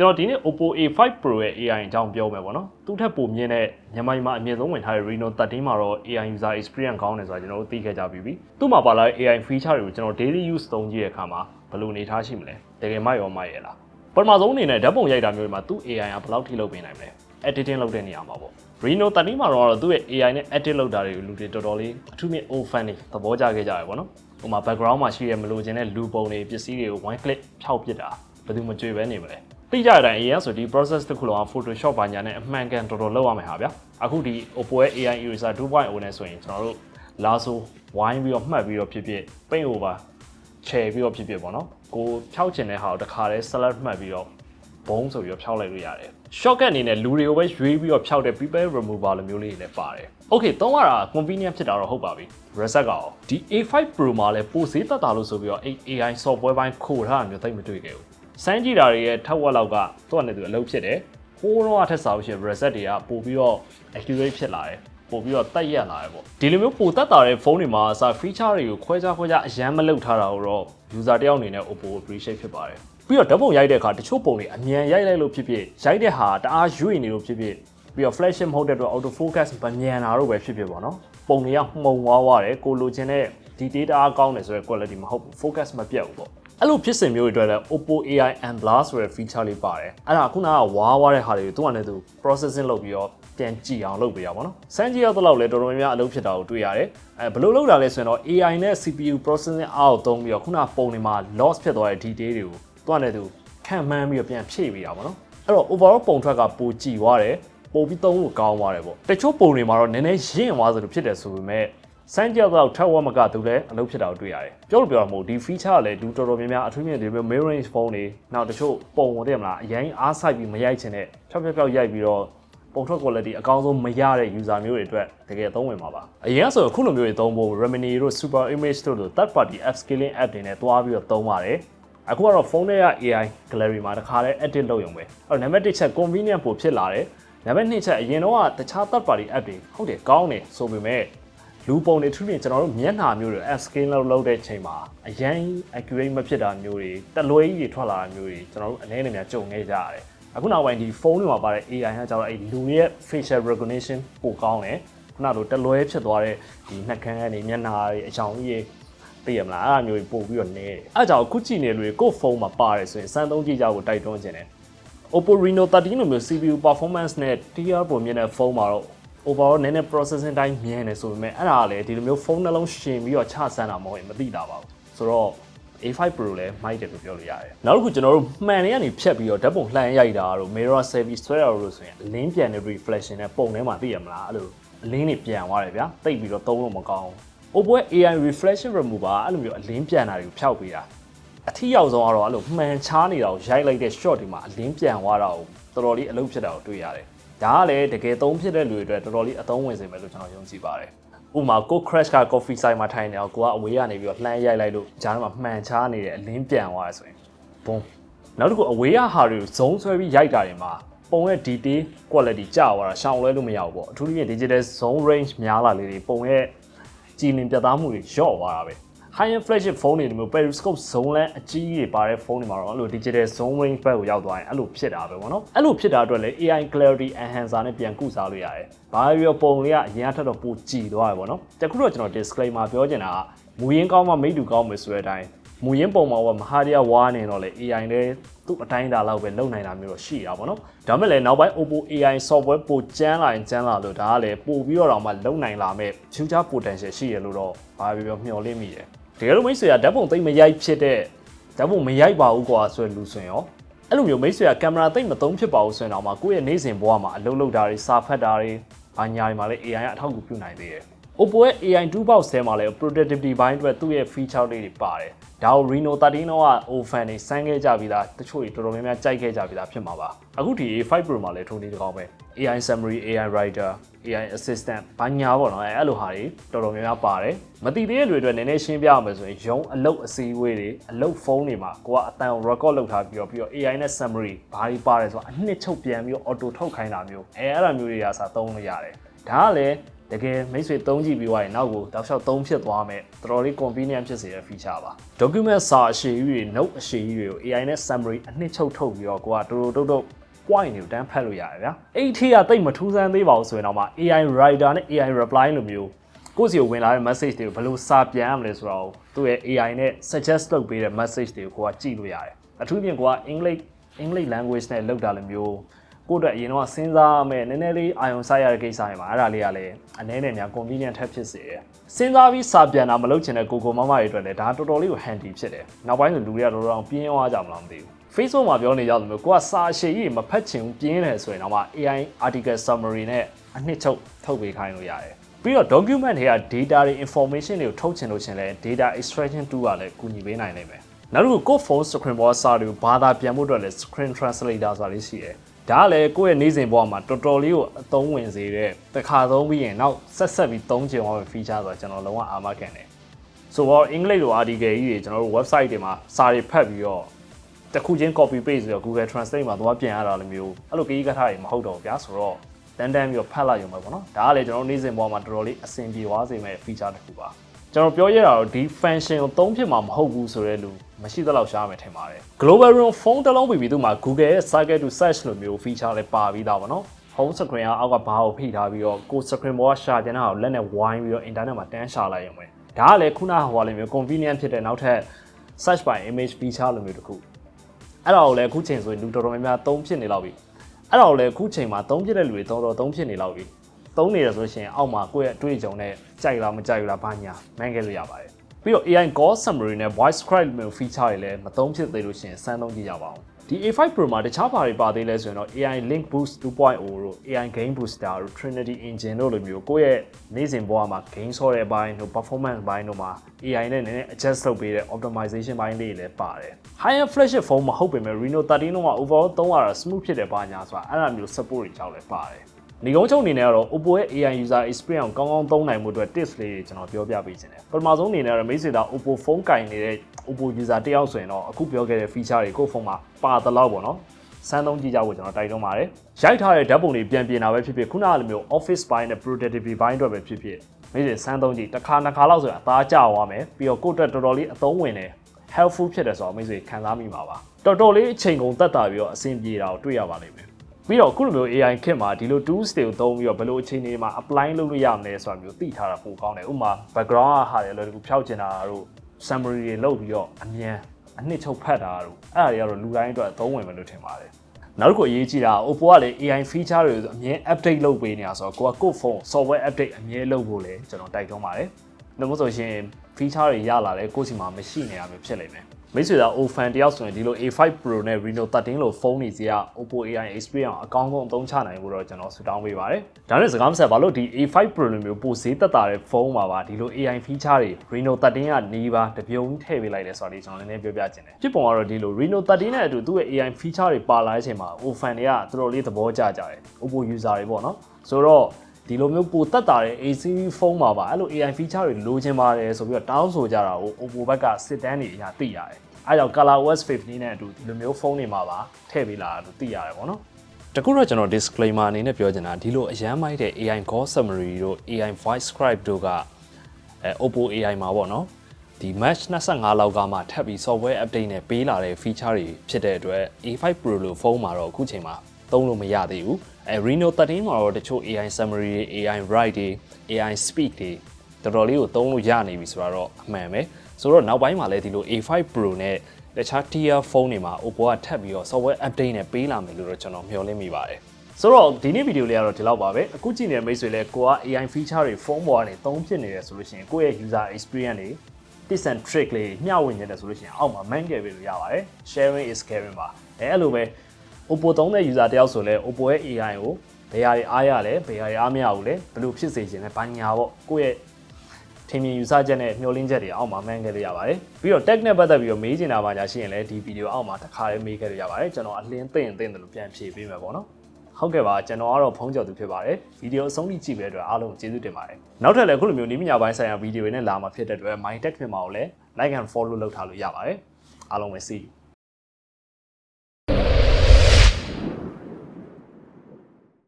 ကျွန်တော်ဒီနေ့ Oppo A5 Pro ရဲ့ AI အကြောင်းပြောမယ်ပေါ့နော်သူ့ထက်ပိုမြင့်တဲ့မြန်မာပြည်မှာအမြင့်ဆုံးဝင်ထားတဲ့ Reno 13မှာတော့ AI user experience ကောင်းတယ်ဆိုတာကျွန်တော်တို့သိခဲ့ကြပြီးပြီသူ့မှာပါလာတဲ့ AI feature တွေကိုကျွန်တော် daily use သုံးကြည့်တဲ့အခါမှာဘယ်လိုအနေထားရှိမလဲတကယ်မှရောမှရဲ့လားပထမဆုံးအနေနဲ့ဓာတ်ပုံရိုက်တာမျိုးတွေမှာသူ့ AI ကဘယ်လောက်ထိလုပ်ပေးနိုင်မလဲ editing လုပ်တဲ့နေရာမှာပေါ့ Reno 13မှာတော့သူ့ရဲ့ AI နဲ့ edit လုပ်တာတွေကိုလူတွေတော်တော်လေးအထူးမြင့် old fan တွေသဘောကျခဲ့ကြရပေါ့နော်ဟိုမှာ background မှာရှိတဲ့မလိုချင်တဲ့လူပုံတွေပစ္စည်းတွေကို one click ဖြောက်ပစ်တာဘယ်သူမှကြွေပဲနေမလဲ သိကြတဲ့အတိုင်းအရင်ဆိုဒီ process တစ်ခုလုံးက Photoshop ဘာညာနဲ့အမှန်ကန်တော်တော်လောက်ရမယ်ဟာဗျာအခုဒီ Oppo ရဲ့ AI eraser 2.0နဲ့ဆိုရင်ကျွန်တော်တို့လာဆိုဝိုင်းပြီးတော့မှတ်ပြီးတော့ဖြစ်ဖြစ် paint over ချယ်ပြီးတော့ဖြစ်ဖြစ်ပေါ့နော်ကိုဖြောက်ချင်တဲ့ဟာကိုတစ်ခါတည်း select မှတ်ပြီးတော့ဘုံဆိုပြီးတော့ဖြောက်လိုက်လို့ရတယ် shortcut အနေနဲ့လူတွေကိုပဲရွေးပြီးတော့ဖြောက်တဲ့ people remover လိုမျိုးလေးတွေလည်းပါတယ် okay သုံးရတာ convenient ဖြစ်တာတော့ဟုတ်ပါပြီ reset ကရောဒီ A5 Pro မှာလည်းပိုစေးတက်တာလို့ဆိုပြီးတော့ AI software ဘိုင်းခိုထားတာမျိုးသိမတွေ့ခဲ့ဘူး စမ်းကြည့်တာတွေရဲ့ထက်ဝက်လောက်ကသူ့အနေနဲ့သူအလုပ်ဖြစ်တယ်ဟိုးတော့အထက်စာလို့ရှိရင် reset တွေကပို့ပြီးတော့ accurate ဖြစ်လာတယ်ပို့ပြီးတော့တက်ရက်လာတယ်ပေါ့ဒီလိုမျိုးပိုတက်တာတဲ့ဖုန်းတွေမှာအစား feature တွေကိုခွဲခြားခွဲခြားအရန်မလုပ်ထားတာတော့ user တယောက်အနေနဲ့ Oppo appreciate ဖြစ်ပါတယ်ပြီးတော့ဓာတ်ပုံရိုက်တဲ့အခါတချို့ပုံတွေအမြန်ရိုက်လိုက်လို့ဖြစ်ဖြစ်ရိုက်တဲ့ဟာတအားရွေ့နေလို့ဖြစ်ဖြစ်ပြီးတော့ flashing မဟုတ်တဲ့အတွက် auto focus မမြန်တာတော့ပဲဖြစ်ဖြစ်ပေါ့နော်ပုံတွေကမှုံသွားသွားတယ်ကိုလိုချင်တဲ့ဒီ data အားကောင်းတယ်ဆိုတဲ့ quality မဟုတ်ဘူး focus မပြတ်ဘူးပေါ့ အဲ့လိုဖြစ်စဉ်မျိုးတွေအတွက်လည်း Oppo AI M Blast ဆိုတဲ့ feature လေးပါတယ်အဲ့ဒါခုနကဝါးဝါးတဲ့ဟာတွေကိုသူကလည်းသူ processing လုပ်ပြီးတော့ပြန်ကြည့်အောင်လုပ်ပေးရပါတော့။စမ်းကြည့်ရတော့လည်းတော်တော်များများအလုပ်ဖြစ်တာကိုတွေ့ရတယ်။အဲဘယ်လိုလုပ်တာလဲဆိုရင်တော့ AI နဲ့ CPU processing အားကိုသုံးပြီးတော့ခုနပုံတွေမှာ loss ဖြစ်သွားတဲ့ detail တွေကိုသူကလည်းသူခံမှန်းပြီးတော့ပြန်ဖြည့်ပေးရပါတော့။အဲ့တော့ overall ပုံထွက်ကပိုကြည်သွားတယ်။ပိုပြီးသုံးလို့ကောင်းသွားတယ်ပေါ့။တချို့ပုံတွေမှာတော့နည်းနည်းရင့်သွားသလိုဖြစ်တယ်ဆိုပေမဲ့ စမ်းကြောက်တော့ထက်ဝက်မကသူလည်းအလုပ်ဖြစ်တာကိုတွေ့ရတယ်ပြောလို့ပြောတာမဟုတ်ဒီ feature ကလည်းလူတော်တော်များများအထူးမြင့်ဒီလို mid range phone တွေနောက်တချို့ပုံဝင်တယ်မလားအရင်အားဆိုင်ပြီးမရိုက်ချင်တဲ့ဖြောက်ဖြောက်ဖြောက်ရိုက်ပြီးတော့ပုံထွက် quality အကောင်းဆုံးမရတဲ့ user မျိုးတွေအတွက်တကယ်အသုံးဝင်မှာပါအရင်ကဆိုအခုလိုမျိုးတွေသုံးဖို့ Remini တို့ Super Image တို့လို third party app scaling app တွေနဲ့တွားပြီးတော့သုံးပါတယ်အခုကတော့ဖုန်းထဲက AI gallery မှာတခါလဲ edit လုပ်ရုံပဲအဲ့တော့နံပါတ်1ချက် convenient ပိုဖြစ်လာတယ်နံပါတ်2ချက်အရင်တော့ကတခြား third party app တွေဟုတ်တယ်ကောင်းတယ်ဆိုပေမဲ့ လူပုံတွေထူးထူးကျွန်တော်တို့မျက်နှာမျိုးတွေ app scale လုပ်လုပ်တဲ့ချိန်မှာအရင် accurate မဖြစ်တာမျိုးတွေတလွဲကြီးတွေထွက်လာတာမျိုးတွေကျွန်တော်တို့အနေနဲ့များကြုံခဲ့ကြရတယ်အခုနောက်ပိုင်းဒီဖုန်းတွေမှာပါတဲ့ AI ကကျတော့အဲ့လူရဲ့ facial recognition ပိုကောင်းတယ်ခုနကလိုတလွဲဖြစ်သွားတဲ့ဒီနှက်ခမ်းကနေမျက်နှာတွေအကြောင်ကြီးသိရမလားအဲ့အမျိုးကြီးပို့ပြီးတော့နဲတယ်အဲ့ကြောင့်အခုကြည့်နေလူတွေကိုယ့်ဖုန်းမှာပါတယ်ဆိုရင်စမ်းသုံးကြည့်ကြဖို့တိုက်တွန်းခြင်းတယ် Oppo Reno 13လိုမျိုး CPU performance နဲ့ TR ပုံမြင့်တဲ့ဖုန်းမှာတော့ overall နည်းနည်း processing time မြင်နေဆိုပေမဲ့အဲ့ဒါကလည်းဒီလိုမျိုးဖုန်းနှလုံးရှင်ပြီးတော့ချဆန်းတာမဟုတ်ရင်မသိတာပါဘူးဆိုတော့ A5 Pro လည်းမိုက်တယ်လို့ပြောလို့ရတယ်နောက်တစ်ခုကျွန်တော်တို့မှန်တွေကနေဖြတ်ပြီးတော့ဓာတ်ပုံလှန်ရိုက်တာကတော့ mirror selfie ဆွဲရလို့ဆိုရင်အလင်းပြန်တဲ့ reflection နဲ့ပုံထဲမှာသိရမလားအဲ့လိုအလင်းတွေပြန်သွားတယ်ဗျာတိတ်ပြီးတော့သုံးလို့မကောင်းဘူး Oppo ရဲ့ AI reflection remover အဲ့လိုမျိုးအလင်းပြန်တာတွေကိုဖျောက်ပေးတာအထီးရောက်ဆုံးကတော့အဲ့လိုမှန်ချားနေတာကိုရိုက်လိုက်တဲ့ shot ဒီမှာအလင်းပြန်သွားတာကိုတော်တော်လေးအလုပ်ဖြစ်တာကိုတွေ့ရတယ် ဒါကလည်းတကယ်သုံးဖြစ်တဲ့လူတွေအတွက်တော်တော်လေးအသုံးဝင်စေမယ်လို့ကျွန်တော်ယုံကြည်ပါတယ်။ဥပမာကို crash က coffee site မှာထိုင်နေအောင်ကိုကအဝေးကနေပြီးတော့လှမ်းရိုက်လိုက်လို့ဂျားထဲမှာမှန်ချားနေတဲ့အလင်းပြန်သွားတယ်ဆိုရင်ဘုံနောက်တစ်ခုအဝေးကဟာတွေကိုဇုံဆွဲပြီးရိုက်တာတွေမှာပုံရဲ့ detail quality ကျသွားတာရှောင်လဲလို့မရဘူးပေါ့အထူးသဖြင့် digital zone range များလာလေတွေပုံရဲ့ကြည်လင်ပြတ်သားမှုတွေလျော့သွားတာပဲ high end flagship ဖုန်းတွေမျိုး periscope zone လမ်းအကြီးကြီးပါတဲ့ဖုန်းတွေမှာတော့အဲ့လို digital zone range ဘက်ကိုရောက်သွားရင်အဲ့လိုဖြစ်တာပဲပေါ့နော်အဲ့လိုဖြစ်တာအတွက်လည်း AI clarity enhancer နဲ့ပြန်ကုစားလို့ရတယ်။ဘာပြောပုံလေးကအရင်ကထက်တော့ပိုကြည်သွားတယ်ပေါ့နော်။တခုတော့ကျွန်တော် disclaimer ပြောချင်တာကမူရင်းကောင်းမှမိတူကောင်းမယ်ဆိုတဲ့အတိုင်းမူရင်းပုံမှာကမဟာရီယာဝါနေတော့လေ AI လည်းသူ့အတိုင်းဒါလောက်ပဲလုံနိုင်တာမျိုးတော့ရှိတာပေါ့နော်။ဒါမဲ့လည်းနောက်ပိုင်း Oppo AI software ပိုကျန်းလာရင်ကျန်းလာလို့ဒါကလည်းပို့ပြီးတော့တော့မှလုံနိုင်လာမဲ့ future potential ရှိရလို့တော့ဘာပြောပြောမျှော်လင့်မိတယ်။ တကယ်လို့မိတ်ဆွေကဓာတ်ပုံသိမ့်မရိုက်ဖြစ်တဲ့ဓာတ်ပုံမရိုက်ပါဘူးကွာဆိုရင်လူဆိုရင်ရောအဲ့လိုမျိုးမိတ်ဆွေကကင်မရာသိမ့်မသုံးဖြစ်ပါဘူးဆိုရင်တော့မှကိုယ့်ရဲ့နေ့စဉ်ဘဝမှာအလုပ်လုပ်တာတွေစာဖတ်တာတွေဘာညာတွေမှာလည်း AI ကအထောက်အကူပြုနိုင်သေးတယ်။ Oppo ရဲ့ AI 2 box ထဲမှာလည်း productivity ဘိုင်းအတွက်သူ့ရဲ့ feature လေးတွေပါတယ်။ဒါကို Reno 13တော့က Open တွေစမ်းခဲ့ကြပြီးသားတချို့တွေတော်တော်များများကြိုက်ခဲ့ကြပြီးသားဖြစ်မှာပါ။အခုဒီ A5 Pro မှာလည်းထုံးနေတကောင်းပဲ။ AI summary, AI writer, AI assistant ဘာညာပေါ့နော်အဲအဲ့လိုဟာတွေတော်တော်များများပါတယ်။မသိသေးတဲ့လူတွေအတွက်နည်းနည်းရှင်းပြရမယ်ဆိုရင်ရုံးအလုပ်အစည်းအဝေးတွေအလုပ်ဖုန်းတွေမှာကိုကအတန် record လုပ်ထားပြီးတော့ပြီးတော့ AI နဲ့ summary ဘာတွေပါတယ်ဆိုတော့အနှစ်ချုပ်ပြန်ပြီးတော့ auto ထုတ်ခိုင်းတာမျိုးအဲအဲ့ဒါမျိုးတွေကစာသုံးလို့ရတယ်။ဒါကလည်းတကယ်မိတ်ဆွေသုံးကြည့်ပြီးွားရင်နောက်ကိုတောက်လျှောက်သုံးဖြစ်သွားမယ်တော်တော်လေး convenient ဖြစ်စေတဲ့ feature ပါ document စာအရှိကြီးတွေ note အရှိကြီးတွေကို AI နဲ့ summary အနှစ်ချုပ်ထုတ်ပြီးတော့ကိုကတူတူတုတ်တုတ် point တွေကိုတန်းဖတ်လို့ရတယ်ဗျာအဲ့ဒီထိကတိတ်မထူးဆန်းသေးပါဘူးဆိုရင်တော့မှ AI writer နဲ့ AI reply လိုမျိုးကိုယ့်စီကိုဝင်လာတဲ့ message တွေကိုဘယ်လိုစာပြန်ရမလဲဆိုတော့သူ့ရဲ့ AI နဲ့ suggest လုပ်ပေးတဲ့ message တွေကိုကိုကကြည့်လို့ရတယ်အထူးဖြင့်ကိုက English English language နဲ့လောက်တာလိုမျိုးကိုယ့်အတွက်အရင်တော့စဉ်းစားမယ်နည်းနည်းလေးအာရုံစိုက်ရတဲ့ကိစ္စတွေမှာအဲ့ဒါလေးကလည်းအနေနဲ့ညာ convenient ထက်ဖြစ်စေတယ်စဉ်းစားပြီးစာပြန်တာမလုပ်ချင်တဲ့ကိုကိုမမတွေအတွက်လည်းဒါတော်တော်လေးကို handy ဖြစ်တယ်နောက်ပိုင်းဆိုလူတွေကတော်တော်ပြင်းသွားကြမလားမသိဘူး Facebook မှာပြောနေကြတယ်မျိုးကိုကစာရှည်ကြီးမဖတ်ချင်ဘူးပြင်းတယ်ဆိုရင်တော့မှ AI article summary နဲ့အနှစ်ချုပ်ထုတ်ပေးခိုင်းလို့ရတယ်ပြီးတော့ document တွေက data တွေ information တွေကိုထုတ်ချင်လို့ရှင်လဲ data extraction tool ကလည်းကူညီပေးနိုင်နိုင်မယ်နောက်တစ်ခုကို phone screen ပေါ်စာတွေကိုဘာသာပြန်ဖို့အတွက်လဲ screen translator ဆိုတာလေးရှိတယ်ဒါကလည်းကိုယ့်ရဲ့နေ့စဉ်ဘဝမှာတော်တော်လေးကိုအသုံးဝင်စေတဲ့တစ်ခါသုံးပြီးရင်နောက်ဆက်ဆက်ပြီးသုံးချင်အောင် feature ဆိုတော့ကျွန်တော်လုံးဝအာမခံတယ်ဆိုတော့အင်္ဂလိပ်လို article ကြီးတွေကျွန်တော်တို့ website တွေမှာစာတွေဖတ်ပြီးတော့ တစ်ခုချင်း copy paste ပြီးတော့ Google Translate မှာသွားပြန်ရတာလိုမျိုးအဲ့လိုကြီးကထားတွေမဟုတ်တော့ဘူးဗျာဆိုတော့တန်းတန်းပြီးတော့ဖတ်လိုက်ရုံပဲပေါ့နော်ဒါကလည်းကျွန်တော်နေ့စဉ်ဘဝမှာတော်တော်လေးအဆင်ပြေသွားစေမယ့် feature တစ်ခုပါကျွန်တော်ပြောရတာတော့ဒီ function ကိုသုံးဖြစ်မှာမဟုတ်ဘူးဆိုတဲ့လူမရှိသလောက်ရှားမယ်ထင်ပါတယ် Global Room ဖုန်းတစ်လုံးပြီးပြီးသူ့မှာ Google ရဲ့ Circle to Search လိုမျိုး feature လည်းပါပြီးသားပါနော် home screen ကအောက်ကဘာကိုဖိထားပြီးတော့ကို screen ပေါ်ကရှာကျင်တာကိုလက်နဲ့ဝိုင်းပြီးတော့ internet မှာတန်းရှာလိုက်ရုံပဲဒါကလည်းခုနဟိုလိုမျိုး convenient ဖြစ်တဲ့နောက်ထပ် search by image feature လိုမျိုးတစ်ခု အဲ့ဒါကိုလည်းအခုချိန်ဆိုရင်လူတော်တော်များများသုံးဖြစ်နေလောက်ပြီအဲ့ဒါကိုလည်းအခုချိန်မှာသုံးဖြစ်တဲ့လူတွေတော်တော်သုံးဖြစ်နေလောက်ပြီသုံးနေရဆိုရှင်အောက်မှာကိုယ့်ရဲ့အတွေ့အကြုံနဲ့ကြိုက်လားမကြိုက်ဘူးလားဘာညာမှန်းခဲ့လို့ရပါတယ်ပြီးတော့ AI call summary နဲ့ voice script မျိုး feature တွေလည်းမသုံးဖြစ်သေးလို့ရှင်စမ်းသုံးကြည့်ကြပါဦး ဒီ A5 Pro မှာတခြားဘာတွေပါသေးလဲဆိုရင်တော့ AI Link Boost 2.0တို့ AI Game Booster တို့ Trinity Engine တို့လိုမျိုးကိုယ့်ရဲ့နေ့စဉ်ဘဝမှာ game ဆော့တဲ့အပိုင်းတို့ performance ဘိုင်းတို့မှာ AI နဲ့နည်းနည်း adjust လုပ်ပေးတဲ့ optimization ဘိုင်းလေးတွေလည်းပါတယ် high-end flagship phone မဟုတ်ပေမဲ့ Reno 13တော့ overall သုံးရတာ smooth ဖြစ်တယ်ပါညာဆိုတာအဲ့ဒါမျိုး support တွေကြောင့်လည်းပါတယ် နေကုန်းချုပ်အနေနဲ့ကတော့ Oppo ရဲ့ AI user experience ကိုကောင်းကောင်းသုံးနိုင်မှုအတွက် tips လေးတွေကျွန်တော်ပြောပြပေးခြင်းတယ်ပထမဆုံးအနေနဲ့ကတော့မိတ်ဆွေသား Oppo phone ကင်နေတဲ့ Oppo user တယောက်ဆိုရင်တော့အခုပြောခဲ့တဲ့ feature တွေကိုယ့်ဖုန်းမှာပါသလောက်ပေါ့နော်စမ်းသုံးကြည့်ကြဖို့ကျွန်တော်တိုက်တွန်းပါတယ်ရိုက်ထားတဲ့ဓာတ်ပုံတွေပြန်ပြင်တာပဲဖြစ်ဖြစ်ခုနကလိုမျိုး office ဘိုင်းနဲ့ productivity ဘိုင်းအတွက်ပဲဖြစ်ဖြစ်မိတ်ဆွေစမ်းသုံးကြည့်တစ်ခါနှစ်ခါလောက်ဆိုရင်အသားကျသွားမယ်ပြီးတော့ကိုယ့်အတွက်တော်တော်လေးအသုံးဝင်တယ် helpful ဖြစ်တယ်ဆိုတော့မိတ်ဆွေခံစားမိမှာပါတော်တော်လေးအချိန်ကုန်သက်တာပြီးတော့အဆင်ပြေတာကိုတွေ့ရပါလိမ့်မယ် ပြီးတော့ခုလိုမျိုး AI ခက်မှာဒီလို tools တွေကိုသုံးပြီးတော့ဘယ်လိုအခြေအနေမှာ apply လုပ်လို့ရမလဲဆိုတာမျိုးသိထားတာပိုကောင်းတယ်ဥပမာ background ကဟာတွေလည်းဒီခုဖျောက်ချင်တာတို့ summary တွေလုပ်ပြီးတော့အမြန်အနှစ်ချုပ်ဖတ်တာတို့အဲ့ဒါတွေကတော့လူတိုင်းအတွက်အသုံးဝင်မယ်လို့ထင်ပါတယ်နောက်တစ်ခုအရေးကြီးတာ Oppo ကလည်း AI feature တွေကိုအမြဲ update လုပ်ပေးနေတာဆိုတော့ကိုကကိုယ့်ဖုန်း software update အမြဲလုပ်ဖို့လည်းကျွန်တော်တိုက်တွန်းပါတယ်။ဒါမှမဟုတ်ဆိုရှင် feature တွေရလာတယ်ကိုယ့်စီမှာမရှိနေတာမျိုးဖြစ်လိမ့်မယ်။ မိတ်ဆွေသား O fan တယောက်ဆိုရင်ဒီလို A5 Pro နဲ့ Reno 13လိုဖုန်းတွေစီက Oppo AI Experience အကောင်းဆုံးအသုံးချနိုင်ဖို့တော့ကျွန်တော်ဆုတောင်းပေးပါတယ်။ဒါနဲ့စကားမဆက်ဘာလို့ဒီ A5 Pro လိုမျိုးပိုဈေးသက်သာတဲ့ဖုန်းပါပါဒီလို AI feature တွေ Reno 13ကနေပါတပြုံထည့်ပေးလိုက်တယ်ဆိုတာလေးကျွန်တော်လည်းနည်းနည်းပြောပြချင်တယ်။ဖြစ်ပုံကတော့ဒီလို Reno 13နဲ့အတူသူ့ရဲ့ AI feature တွေပါလာတဲ့အချိန်မှာ O fan တွေကတော်တော်လေးသဘောကျကြတယ်။ Oppo user တွေပေါ့နော်။ဆိုတော့ ဒီလိုမျိုးပိုတက်တာတဲ့ ACV ဖုန်းမှာပါအဲ့လို AI feature တွေလိုချင်ပါတယ်ဆိုပြီးတော့တောင်းဆိုကြတာကို Oppo ဘက်ကစစ်တမ်းတွေအရာသိရတယ်အဲကြောင့် ColorOS 15နဲ့အတူဒီလိုမျိုးဖုန်းတွေမှာပါထည့်ပေးလာတာလို့သိရတယ်ပေါ့နော်တကူတော့ကျွန်တော် disclaimer အနေနဲ့ပြောချင်တာဒီလိုအရန်မိုက်တဲ့ AI Call Summary တို့ AI Voice Scribe တို့ကအဲ Oppo AI မှာပေါ့နော်ဒီ Match 25လောက်ကမှထပ်ပြီး software update နဲ့ပေးလာတဲ့ feature တွေဖြစ်တဲ့အတွက် A5 Pro လို့ဖုန်းမှာတော့အခုချိန်မှာသုံးလို့မရသေးဘူး အဲ Reno 13မှာတော့တချို့ AI summary တွေ AI write တွေ AI speak တွေတော်တော်လေးကိုသုံးလို့ရနေပြီဆိုတော့အမှန်ပဲဆိုတော့နောက်ပိုင်းမှာလည်းဒီလို A5 Pro နဲ့တခြား tier phone တွေမှာ Oppo ကထပ်ပြီးတော့ software update နဲ့ပေးလာမယ်လို့တော့ကျွန်တော်မျှော်လင့်မိပါတယ်ဆိုတော့ဒီနေ့ဗီဒီယိုလေးကတော့ဒီလောက်ပါပဲအခုကြည့်နေတဲ့မိတ်ဆွေလည်းကိုက AI feature တွေဖုန်းပေါ်ကနေသုံးဖြစ်နေတယ်ဆိုလို့ရှိရင်ကိုယ့်ရဲ့ user experience တွေ tips and trick လေးမျှဝေနေတယ်ဆိုလို့ရှိရင်အောက်မှာ man ခဲ့ပေးလို့ရပါတယ် sharing is caring ပါအဲအဲ့လိုပဲ Oppo သုံးတဲ့ user တယောက်ဆိုလဲ Oppo ရဲ့ AI ကိုဘယ်ဟာတွေအားရလဲဘယ်ဟာတွေအားမရဘူးလဲဘယ်လိုဖြစ်စေချင်လဲဘာညာပေါ့ကိုယ့်ရဲ့ထင်မြင်ယူဆချက်နဲ့မျှော်လင့်ချက်တွေအောက်မှာမှန်းခဲ့လို့ရပါတယ်ပြီးတော့ tech နဲ့ပတ်သက်ပြီးတော့မေးချင်တာပါညာရှိရင်လည်းဒီဗီဒီယိုအောက်မှာတစ်ခါလေးမေးခဲ့လို့ရပါတယ်ကျွန်တော်အလင်းသိရင်သိတယ်လို့ပြန်ဖြေပေးမယ်ပေါ့နော်ဟုတ်ကဲ့ပါကျွန်တော်ကတော့ဖုန်းကြော်သူဖြစ်ပါတယ်ဗီဒီယိုအဆုံးထိကြည့်ပေးတဲ့အတွက်အားလုံးကျေးဇူးတင်ပါတယ်နောက်ထပ်လည်းခုလိုမျိုးနည်းပညာပိုင်းဆိုင်ရာဗီဒီယိုတွေနဲ့လာမှာဖြစ်တဲ့အတွက် MyTech မြန်မာကိုလည်း like and follow လုပ်ထားလို့ရပါတယ်အားလုံးပဲ see you